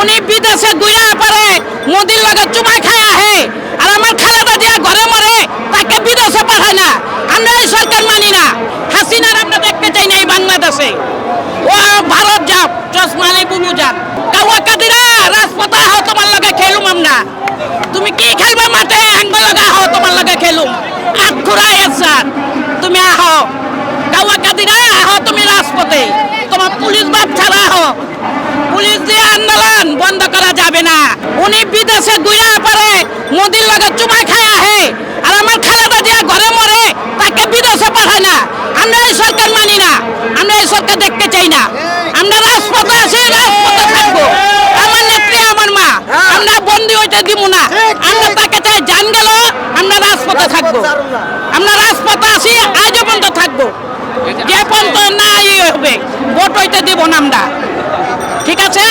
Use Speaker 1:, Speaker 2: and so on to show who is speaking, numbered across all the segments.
Speaker 1: উনি বিদেশে গুয়া পারে, মোদির লগে চুমাই খায় আহে, আর আমার খালেদা জিয়া ঘরে মরে, তাকে বিদেশে পাঠায় না। আমরা এই সরকার মানি না। হাসিনার আমরা দেখতে চাই না এই বাংলাদেশে। ও ভারত যাও চশমালি বুবু যান কাওয়া কাদিরা, রাজপথে আহ তোমার লগে খেলুম আমরা। তুমি কি খেলবে মাঠে? আঙ্গ লগা আহ তোমার লগে খেলুম। আট খুরাই স্যার তুমি আহ কাওয়া কাদিরা আহ তুমি রাজপথে তোমার পুলিশ বাপ ছাড়া আহ পুলিশ দিয়ে আন্দোলন বন্ধ করা যাবে না। উনি বিদেশে গুইয়া পারে, মোদির লগে চুমা খায় আহে আর আমার খালেদা জিয়া ঘরে মরে, তাকে বিদেশে পাঠায় না। আমরা এই সরকার মানি না। আমরা এই সরকার দেখতে চাই না। আমরা রাজপথে আছি, রাজপথে থাকব। আমার নেত্রী, আমার মা, আমরা বন্দি হইতে দিব না। আমরা তাকে চাই জান গেল, আমরা রাজপথে থাকব। আমরা রাজপথে আছি আজ পর্যন্ত থাকব। যে পর্যন্ত না ইয়ে হবে, ভোট হইতে দিব না আমরা ঠিক আছে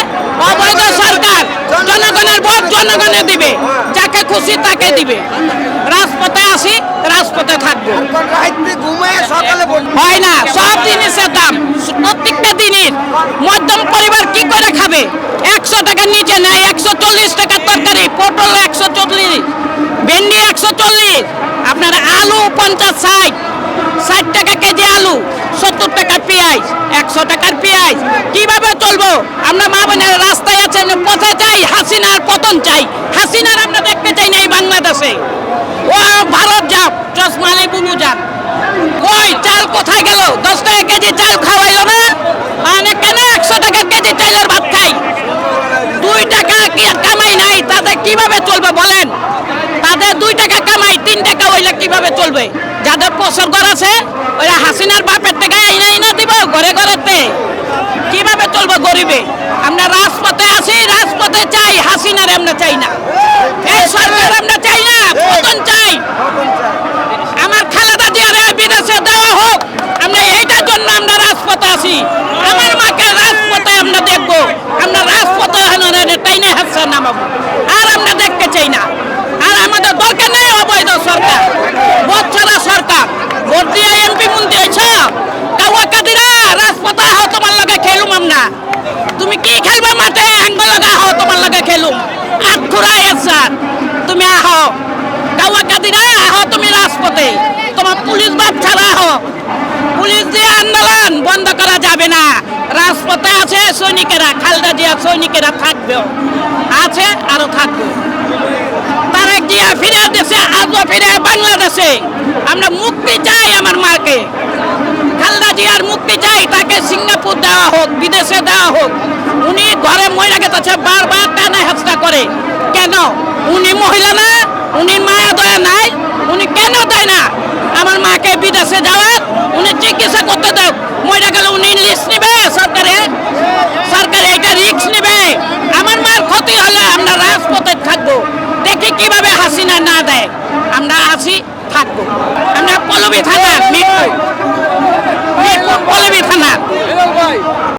Speaker 1: অবৈধ সরকার জনগণের ভোট জনগণে দিবে, যাকে খুশি তাকে দিবে। রাজপথে আসি, রাজপথে থাকব। হয় না, সব জিনিসের দাম। প্রত্যেকটা দিনের মধ্যম পরিবার কি করে খাবে? একশো টাকার নিচে নেয়, একশো চল্লিশ টাকার তরকারি, পটল একশো চল্লিশ, ভেন্ডি একশো চল্লিশ, আপনার আলু পঞ্চাশ ষাট ষাট টাকা কেজি আলু, সত্তর টাকা পেঁয়াজ, একশো টাকার পেঁয়াজ। কীভাবে চলবো? আমরা মা বোনের রাস্তায় আছেন পথে চাই, হাসিনার পতন চাই হাসিনার আমরা দেখতে চাই না এই বাংলাদেশে। ও, ভারত যাও চশমালি বুবু যান কই, চাল কোথায় গেল? দশ টাকা কেজি চাল খাওয়াইলো না? মানে কেন একশো টাকা কেজি চালের ভাত খাই? দুই টাকা কি কামাই নাই? তাদের কীভাবে চলবে বলেন? তাদের দুই টাকা কামাই, তিন টাকা হইলে কীভাবে চলবে? যাদের পছন্দ ঘর আছে, ওরা হাসিনার বাপের টাকা আইনা আইনা দিব, ঘরে ঘরেতে গরিবে, আমরা রাজপথে আছি, রাজপথে চাই, হাসিনার আমরা চাই না। এই সরকার আমরা চাই না, পতন চাই। আমার খালেদা জিয়ারে বিদেশে দেওয়া হোক, আমরা এইটার জন্য আমরা রাজপথে আছি। আমার মাকে রাজপথে আমরা দেখব, আমরা রাজপথে তাই না হাসছে নামাবো। আর আমরা দেখতে চাই না। আর আমাদের দরকার নেই অবৈধ সরকার ভোট ছাড়া সরকার ভোট দিয়ে এমপি মন্ত্রী হয়েছ কাওয়া কাদিরা রাজপথে আহ তোমার লগে খেলুম আমরা তুমি কি খেলবে মাঠে আঙ্গ লগা আহ তোমার লগে খেলুম আট খুরাই স্যার তুমি আহ কাওয়া কাদিরা আহ তুমি রাজপথে তোমার পুলিশ ছাড়া পুলিশ দিয়ে আন্দোলন বন্ধ করা যাবে না। রাজপথে আছে সৈনিকেরা, খালদা জিয়া সৈনিকেরা থাকবেও। আছে আরও থাকবে। তারেক জিয়া ফিরে দেশে, আজও ফিরে বাংলাদেশে। আমরা মুক্তি চাই আমার মাকে। খালদা জিয়ার মুক্তি চাই, তাকে সিঙ্গাপুর দেওয়া হোক, বিদেশে দেওয়া হোক। উনি ঘরে মহিলা গেছে বারবার টানা হেঁচড়া করে। কেন? উনি মহিলা না উনি মায়া দয়া নাই, উনি কেন দেয় না? আমার মাকে বিদেশে যাওয়ার উনি চিকিৎসা করতে দেব মহিলা গেলে উনি ইংলিশ নেবে, সরকারে। সরকারে এটা রিক্স নেবে। আমার মার ক্ষতি হলে আমরা রাজপথে থাকব। দেখি কীভাবে হাসিনা না দেয়। আমরা আসি, থাকব। আমরা পলবি থানা